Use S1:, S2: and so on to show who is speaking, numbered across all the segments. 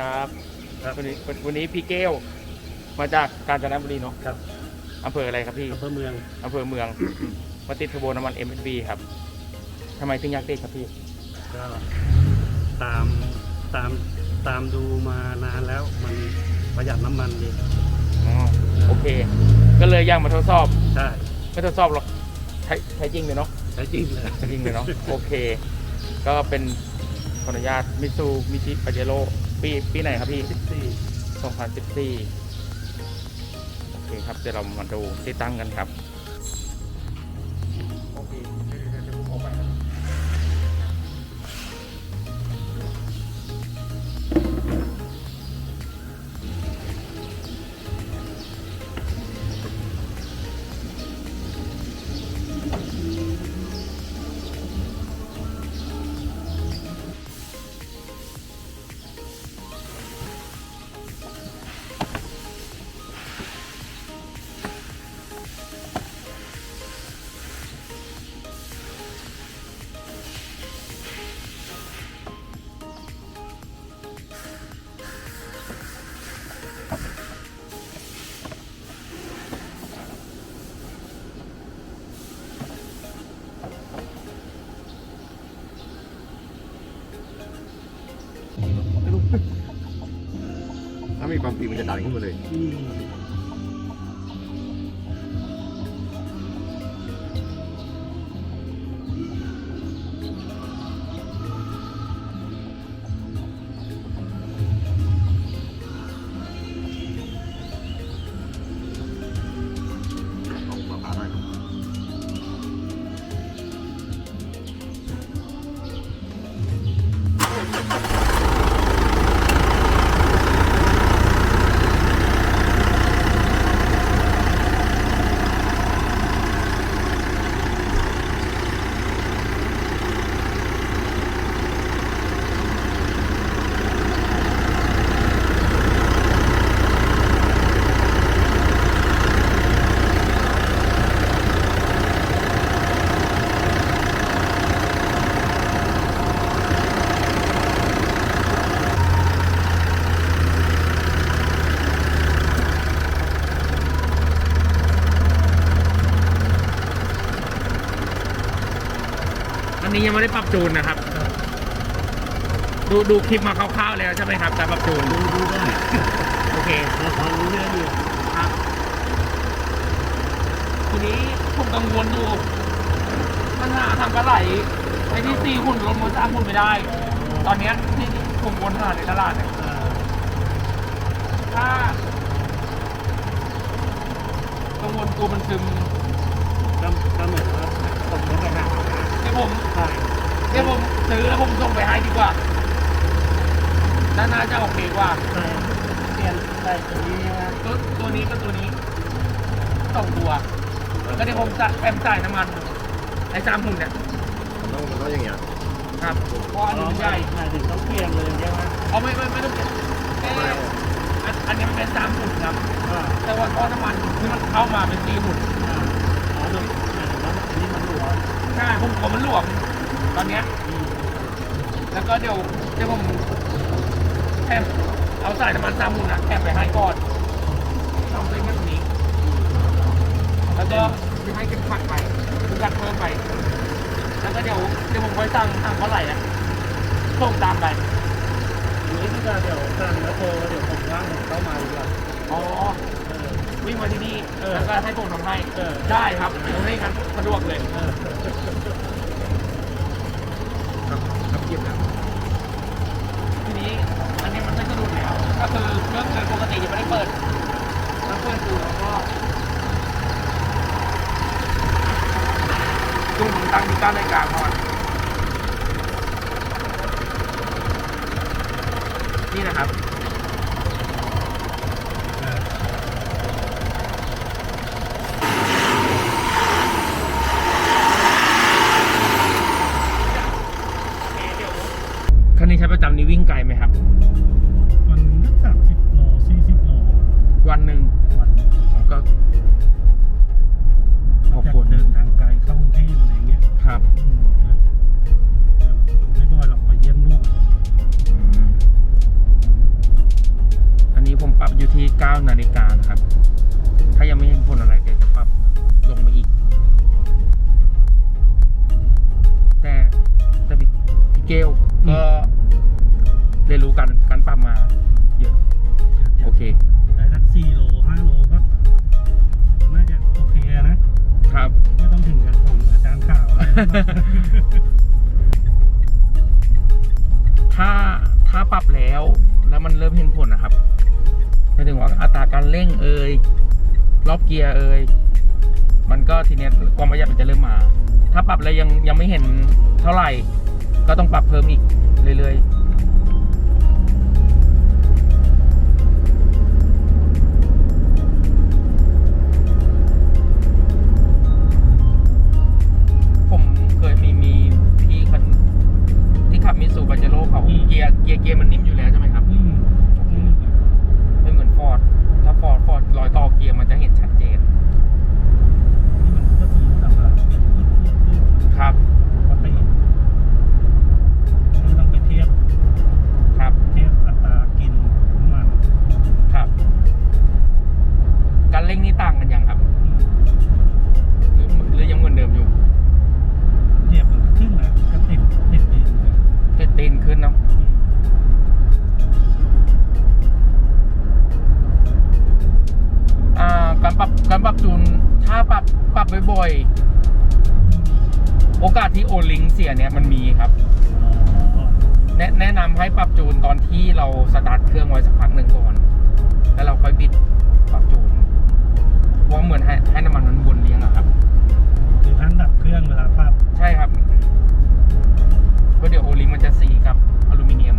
S1: ครับ
S2: ครับ
S1: วันนี้วันนี้พี่เกลมาจากกาญจนบุรีเนาะ
S2: ครับ
S1: อำเภออะไรครับพี่
S2: อำเภอเมือง
S1: อำเภอเมือง มาติดเทอร์โบน้ำมัน m อ b ครับทำไมถึงอยากติดครับพี่
S2: ก็ตามตามตามดูมานานแล้วมันประหยัดน้ำมันดี
S1: อ๋อโอเค ก็เลยอยากมาทดสอบ
S2: ใช่
S1: ไม่ทดสอบหรอกใช้ใช้จริงเลยเนาะ
S2: ใช้จริงเลย
S1: ใช้จริงเลยเนาะโอเค ก็เป็นขออนุญาตมิซูมิชิปาเจโร่ ปีปีไหนครับพี่
S2: สิบสี่
S1: 2014 โอเคครับ เดี๋ยวเรามาดูที่ตั้งกันครับ มีค
S3: วามปีมั ยังไม่
S1: ได้ปรับจูนนะครับ ดูดูคลิปมาคร่าวๆแล้วใช่ไหมครับการปรับจูน
S2: ดูดูได้
S1: โอเค
S2: เราพอรู้เรื่องอยู่
S1: ครับทีนี้ผมกังวลอยู่มันหาทางกระไหลไอ้ที่ตีหุ่นลงมาสร้างหุ่นไม่ได้ ตอนเนี้ยที่ผมวนหาในตลาดเนี่ย
S2: อ่า
S1: ถ้ากังวลกลัวมันซึม
S2: ก็ก็เหมือนว่าผมก็ไปหา
S1: เดี๋ยวผม
S2: ใช่
S1: เดี๋ยวผมซื้อแล้วผมส่งไปให้ดีกว่าน่าน่าจะโอเคกว่า
S2: ใช่เปลี่ยนใส่ตัวนี้นะ
S1: ตัวตัวนี้ก็ตัวนี้สองตัวแล้วก็เดี๋ยวผมจะแอมจ่ายน้ำมันไอ้สามหุ่นเนี่ย
S3: มันต้องมันต้องอย่างเงี้ย
S1: ครับเพราะอันนี้มันใหญ่
S2: หมายถึงต้องเปลี่ยนเลยใช่ไหม
S1: เอาไม่ไม่ไม่ต้องเก็บแค่อันอันนี้มันเป็นสามหุ่นครับ
S2: อ่า
S1: แต่ว่าท่อน้ำมันที่มันเข้ามาเป็นสี่หุ่น ช่ผมกลัวมันหลวมตอนเนี้ย
S2: อืม
S1: แล้วก็เดี๋ยวเดี๋ยวผมแถมเอาสายน้ำมันสามหุ่นนะแถมไปให้ก่อนทำเป็นแบบนี้ แล้วก็จะให้เป็นขัดไปเป็นขัดเพิ่มไป แล้วก็เดี๋ยวเดี๋ยวผมค่อยสั่งสั่งเท่าไหร่อะส่งตามไป
S2: หรือที่จะเดี๋ยวสั่งแล้วโทรเดี๋ยวผมว่างผมเข้ามาดีกว่า
S1: อ๋อ
S2: เออ
S1: วิ่งมาที่นี่
S2: เออ
S1: แล้วก็ให้ผมทำให้
S2: เออ
S1: ได้ครับเดี๋ยวให้กันสะดวกเลย
S2: เออ
S3: ครับครับเกียบแล้ว
S1: ทีนี้อันนี้มันไม่สะดุดแล้วก็คือเครื่องเดินปกติยังไม่ได้เปิดแล้วเปิดดูแล้วก็ดูผมตั้งที่ก้านในกลางก่อนนี่นะครับำนี้วิ่งไกลไหมครับ
S2: มันก็สามสิบโลสี่สิบโล
S1: วันหนึ่ง
S2: วันหนึ่ง
S1: ผมก็ ขอบ
S2: จาก
S1: คุณ
S2: เดินทางไกลเข้ากรุงเทพอะไรเงี้ย
S1: ครับ
S2: อืมก็ไม่บ่อยหรอกไปเยี่ยมลูก
S1: อืมผมปรับอยู่ที่9นาฬิกานะครับ ถ้ายังไม่เห็นผลอะไรเดี๋ยวจะปรับ ปรับมาเยอะโอเค
S2: ได้สักสี่โลห้าโลก็น่าจะโอเคนะครับ ไม่ต้องถึงกับของอาจารย์ข่าวอะไรมาก
S1: ถ้าถ้าปรับแล้วแล้วมันเริ่มเห็นผลนะครับหมายถึงว่าอัตราการเร่งเอ่ยรอบเกียร์เอ่ยมันก็ทีเนี้ยความประหยัดมันจะเริ่มมา ถ้าปรับแล้วยังยังไม่เห็นเท่าไหร่ ก็ต้องปรับเพิ่มอีกเรื่อยๆ ปรับบ่อยๆโอกาสที่โอลิงเสียเนี่ยมันมีครับ
S2: อ๋อ
S1: แนะแนะนำให้ปรับจูนตอนที่เราสตาร์ทเครื่องไว้สักพักหนึ่งก่อน แล้วเราค่อยบิดปรับจูนเพราะเหมือนให้ให้น้ำมันมันวนเลี้ยงอะครับ
S2: คือท่านดับเครื่องเวลาปรับ
S1: ใช่ครับเพราะเดี๋ยวโอลิงมันจะสีกับอลูมิเนียม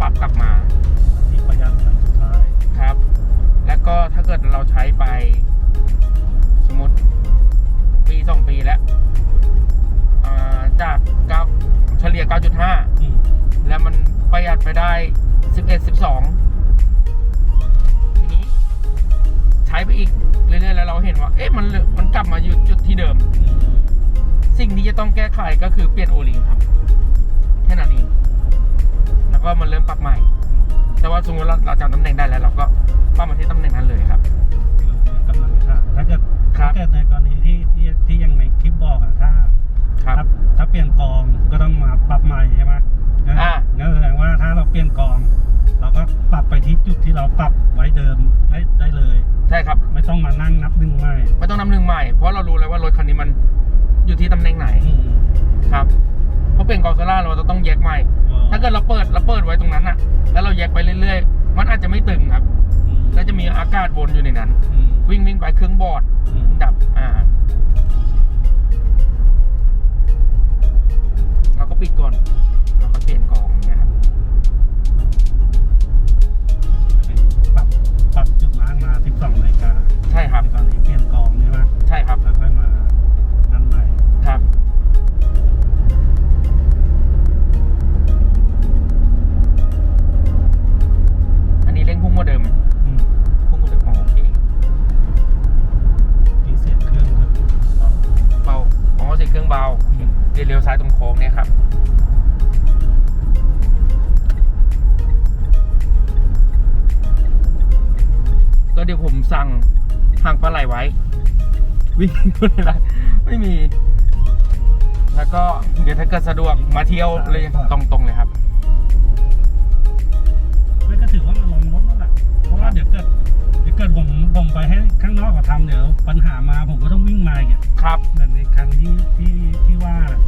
S1: ประห
S2: ยัดเราก็
S1: ปรับกลับมา
S2: ที่ประหยัดอันสุดท้าย
S1: ครับ แล้วก็ถ้าเกิดเราใช้ไป สมมติปีสองปีแล้วอ่าจากเก้าเฉลี่ย 9.5
S2: อืม
S1: แล้วมันประหยัดไปได้ 11 12 ทีนี้ ใช้ไปอีกเรื่อยๆแล้วเราเห็นว่า เอ๊ะมันเหลือมันกลับมาอยู่จุดที่เดิม
S2: อืม
S1: สิ่งที่จะต้องแก้ไขก็คือเปลี่ยนโอลิงครับ แค่นั้นเอง แล้วก็มันเริ่มปรับใหม่ แต่ว่าสมมติเราเราจำตำแหน่งได้แล้ว เราก็ปรับมาที่ตำแหน่งนั้นเลยครับ
S2: กำลังจะถ้าเกิด
S1: ครั
S2: ถ้าเกิดในกรณีที่ที่ที่ยังในคลิปบอกอะถ้า
S1: ครับ
S2: ถ้าเปลี่ยนกองก็ต้องมาปรับใหม่ใช่ไหมงั้น
S1: อ่
S2: นแสดงว่าถ้าเราเปลี่ยนกอง เราก็ปรับไปที่จุดที่เราปรับไว้เดิมได้ได้เลย
S1: ใช่ครับ
S2: ไม่ต้องมานั่งนับหนึ่งใหม่
S1: ไม่ต้องนำหนึ่งใหม่ เพราะเรารู้แล้วว่ารถคันนี้มันอยู่ที่ตำแหน่งไหน ครับ เพราะเป็นกอลซาร่าเราจะต้องแยกใหม่
S2: อ๋อ
S1: ถ้าเกิดเราเปิดเราเปิดไว้ตรงนั้นอะแล้วเราแยกไปเรื่อยๆ มันอาจจะไม่ตึงครับ
S2: อืม
S1: แล้วจะมีอากาศวนอยู่ในนั้น
S2: อืม
S1: วิ่งวิ่งไปเครื่องบอร์ด
S2: อืม
S1: ดับอ่าเรา หางปลาไหลไว้ วิ่งก็ไม่ได้ไม่มี แล้วก็เดี๋ยวถ้าเกิดสะดวกมาเที่ยวเลยตรงๆเลยครับ
S2: ไม่ก็ถือว่ามาลองรถนั่นแหละเพราะว่าเดี๋ยวเกิดเดี๋ยวเกิดผมผมไปให้ข้างนอกเขาทำเดี๋ยว ปัญหามาผมก็ต้องวิ่งมาอีกอะ
S1: ครับ
S2: เหมือนในคันที่ที่ที่ว่าน่ะ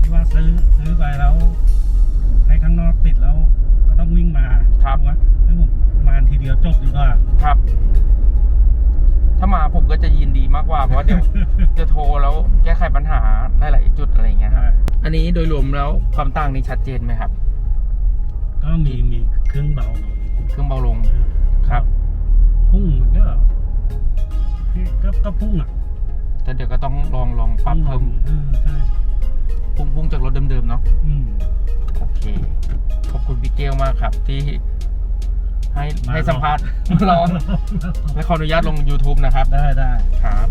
S2: ที่ว่าซื้อซื้อไปแล้ว ให้ข้างนอกติดแล้ว ก็ต้องวิ่งมา
S1: ครับ
S2: ว่าให้ผมมาทีเดียวจบดีกว่า
S1: ครับถ้ามา ผมก็จะยินดีมากกว่า เพราะว่าเดี๋ยวจะโทรแล้วแก้ไขปัญหาหลายๆจุดอะไรอย่างเงี้ยครับ อันนี้โดยรวมแล้วความต่างนี้ชัดเจนไหมครับ
S2: ก็มีมีเครื่องเบาลง
S1: เครื่องเบาลงครับ
S2: พุ่งมันก็ก็ก็พุ่งอะ
S1: แต่เดี๋ยวก็ต้องลองลองปรับเพิ่ม
S2: เออใช่
S1: พุ่งพุ่งจากรถเดิมๆเนาะ
S2: อืม
S1: โอเค ขอบคุณพี่เกลมากครับที่ ให้
S2: มา
S1: ให้สัมภาษณ์
S2: ล
S1: ล
S2: อ
S1: องงและขออนุญาตลง YouTube นะครับ
S2: ได้ได้
S1: ครับ